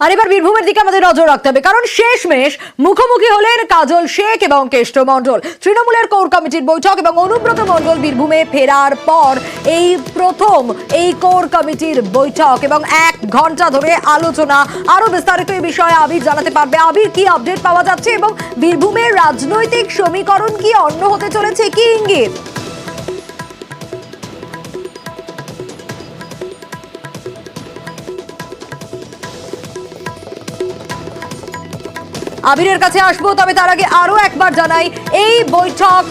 আর এবার বীরভূমের দিকে আমাদের নজর রাখতে হবে, কারণ শেষমেশ মুখোমুখি হলেন কাজল শেখ এবং কেষ্ট মণ্ডল। তৃণমূলের কোর কমিটির বৈঠক এবং অনুব্রত মণ্ডল বীরভূমে ফেরার পর এই প্রথম এই কোর কমিটির বৈঠক এবং এক ঘণ্টা ধরে আলোচনা। আরও বিস্তারিত এই বিষয়ে আবির জানাতে পারবে। আবির, কি আপডেট পাওয়া যাচ্ছে এবং বীরভূমের রাজনৈতিক সমীকরণ কি অন্য হতে চলেছে? কি ইঙ্গিত? আবিরের কাছে আসব তবে তার আগে আরও একবার জানাই এই বৈঠক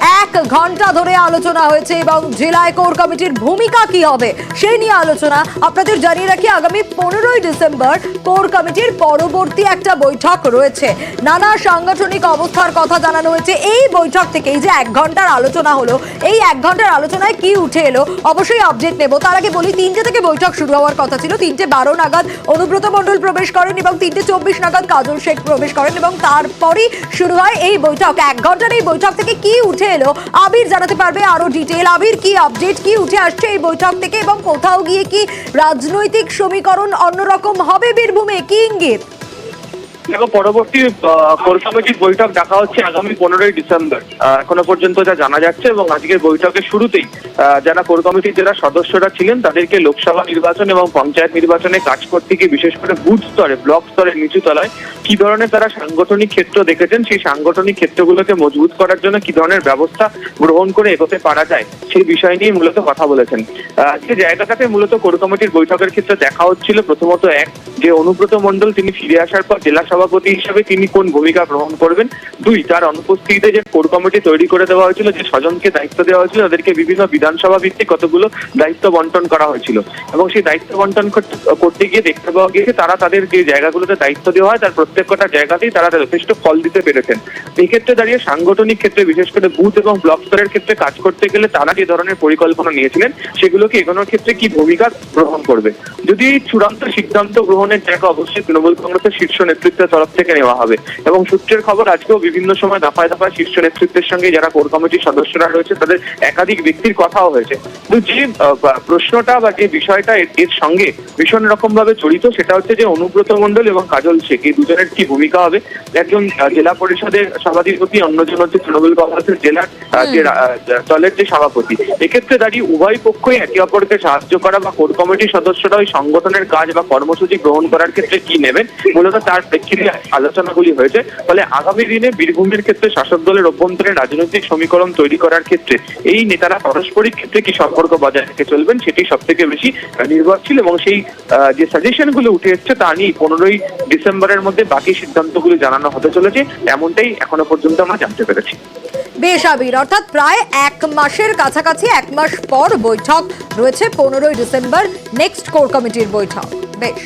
এক ঘণ্টা ধরে আলোচনা হয়েছে এবং জেলায় কোর কমিটির ভূমিকা কি হবে সেই নিয়ে আলোচনা। আপনাদের জানিয়ে রাখি, আগামী পনেরোই ডিসেম্বর কোর কমিটির পরবর্তী একটা বৈঠক রয়েছে। নানা সাংগঠনিক অবস্থার কথা জানানো হয়েছে। এই বৈঠক থেকে এই যে এক ঘণ্টার আলোচনা হলো, এই এক ঘণ্টার আলোচনায় কি উঠে এলো, অবশ্যই আপডেট নেব। তার আগে বলি, তিনটে থেকে বৈঠক শুরু হওয়ার কথা ছিল। তিনটে বারো নাগাদ অনুব্রত মণ্ডল প্রবেশ করেন এবং তিনটে চব্বিশ নাগাদ কাজল শেখ প্রবেশ করেন এবং তারপরই শুরু হয় এই বৈঠক। এক ঘণ্টার এই বৈঠক থেকে কি উঠে এলো। আবির জানাতে পারবে আরও ডিটেল আবির, কি আপডেট কি উঠে আসছে এই বৈঠক থেকে এবং কোথাও গিয়ে কি রাজনৈতিক সমীকরণ অন্যরকম হবে বীরভূমে? কি ইঙ্গিত? দেখো পরবর্তী কোর কমিটির বৈঠক ডাকা হচ্ছে আগামী পনেরোই ডিসেম্বর এখনও পর্যন্ত যা জানা যাচ্ছে এবং আজকের বৈঠকের শুরুতেই যারা কোর কমিটির যারা সদস্যরা ছিলেন, তাদেরকে লোকসভা নির্বাচন এবং পঞ্চায়েত নির্বাচনে কাজ করতে গিয়ে বিশেষ করে বুথ স্তরে, ব্লক স্তরে, নিচু তলায়, কি ধরনের তারা সাংগঠনিক ক্ষেত্র দেখেছেন, সেই সাংগঠনিক ক্ষেত্রগুলোকে মজবুত করার জন্য কি ধরনের ব্যবস্থা গ্রহণ করে এগোতে পারা যায়, সেই বিষয় নিয়ে মূলত কথা বলেছেন। যে জায়গাটাতে মূলত কোর কমিটির বৈঠকের ক্ষেত্রে দেখা হচ্ছিল প্রথমত এক, যে অনুব্রত মন্ডল তিনি ফিরে আসার পর জেলা সভাপতি হিসেবে তিনি কোন ভূমিকা গ্রহণ করবেন? দুই, তার অনুপস্থিতিতে যে কোর কমিটি তৈরি করে দেওয়া হয়েছিল, যে স্বজনকে দায়িত্ব দেওয়া হয়েছিল, তাদেরকে বিভিন্ন বিধানসভা ভিত্তিক কতগুলো দায়িত্ব বন্টন করা হয়েছিল। এবং সেই দায়িত্ব বন্টন করতে- গিয়ে দেখতে পাওয়া গিয়েছে, তারা তাদের যে জায়গাগুলোতে দায়িত্ব দেওয়া হয়, তার প্রত্যেকটা জায়গাতেই তারা যথেষ্ট ফল দিতে পেরেছেন। এই ক্ষেত্রে দাঁড়িয়ে সাংগঠনিক ক্ষেত্রে, বিশেষ করে বুথ এবং ব্লক স্তরের ক্ষেত্রে কাজ করতে গেলে তারা যে ধরনের পরিকল্পনা নিয়েছিলেন, সেগুলোকে এগোনোর ক্ষেত্রে কি ভূমিকা গ্রহণ করবে? যদি চূড়ান্ত সিদ্ধান্ত গ্রহণের জায়গা অবশ্যই তৃণমূল কংগ্রেসের শীর্ষ নেতৃত্বের তরফ থেকে নেওয়া হবে। এবং সূত্রের খবর আজকেও বিভিন্ন সময় দফায় দফায় শীর্ষ নেতৃত্বের সঙ্গে যারা কোর কমিটির সদস্যরা রয়েছে তাদের একাধিক ব্যক্তির কথাও হয়েছে। কিন্তু যে প্রশ্নটা বা যে বিষয়টা এর- সঙ্গে ভীষণ রকম ভাবে জড়িত সেটা হচ্ছে যে অনুব্রত মণ্ডল এবং কাজল শেখ এই দুজনের কি ভূমিকা হবে? একজন জেলা পরিষদের সভাধিপতি অন্যজন হচ্ছে তৃণমূল কংগ্রেসের জেলার যে দলের যে সভাপতি। এক্ষেত্রে দাঁড়িয়ে উভয় পক্ষই একে অপরকে সাহায্য করা বা কোর কমিটির সদস্যরা ওই সংগঠনের কাজ বা কর্মসূচি গ্রহণ করার ক্ষেত্রে কি নেবেন? মূলত তার প্রেক্ষিতে আলোচনাগুলি হয়েছে, ফলে আগামী দিনে বীরভূমের ক্ষেত্রে শাসক দলের অভ্যন্তরে রাজনৈতিক সমীকরণ তৈরি করার ক্ষেত্রে এই নেতারা পারস্পরিক ক্ষেত্রে কি সম্পর্ক বজায় রেখে চলবেন সেটি সব থেকে বেশি নির্ভরশীল এবং সেই যে সাজেশনগুলো উঠে এসছে তা নিয়ে পনেরোই ডিসেম্বরের মধ্যে বাকি সিদ্ধান্তগুলো জানানো হতে চলেছে এমনটাই এখনও পর্যন্ত আমরা জানতে পেরেছি। বেশ আবির, অর্থাৎ প্রায় এক মাসের কাছাকাছি, এক মাস পর বৈঠক রয়েছে পনেরোই ডিসেম্বর নেক্সট কোর কমিটির বৈঠক। বেশ।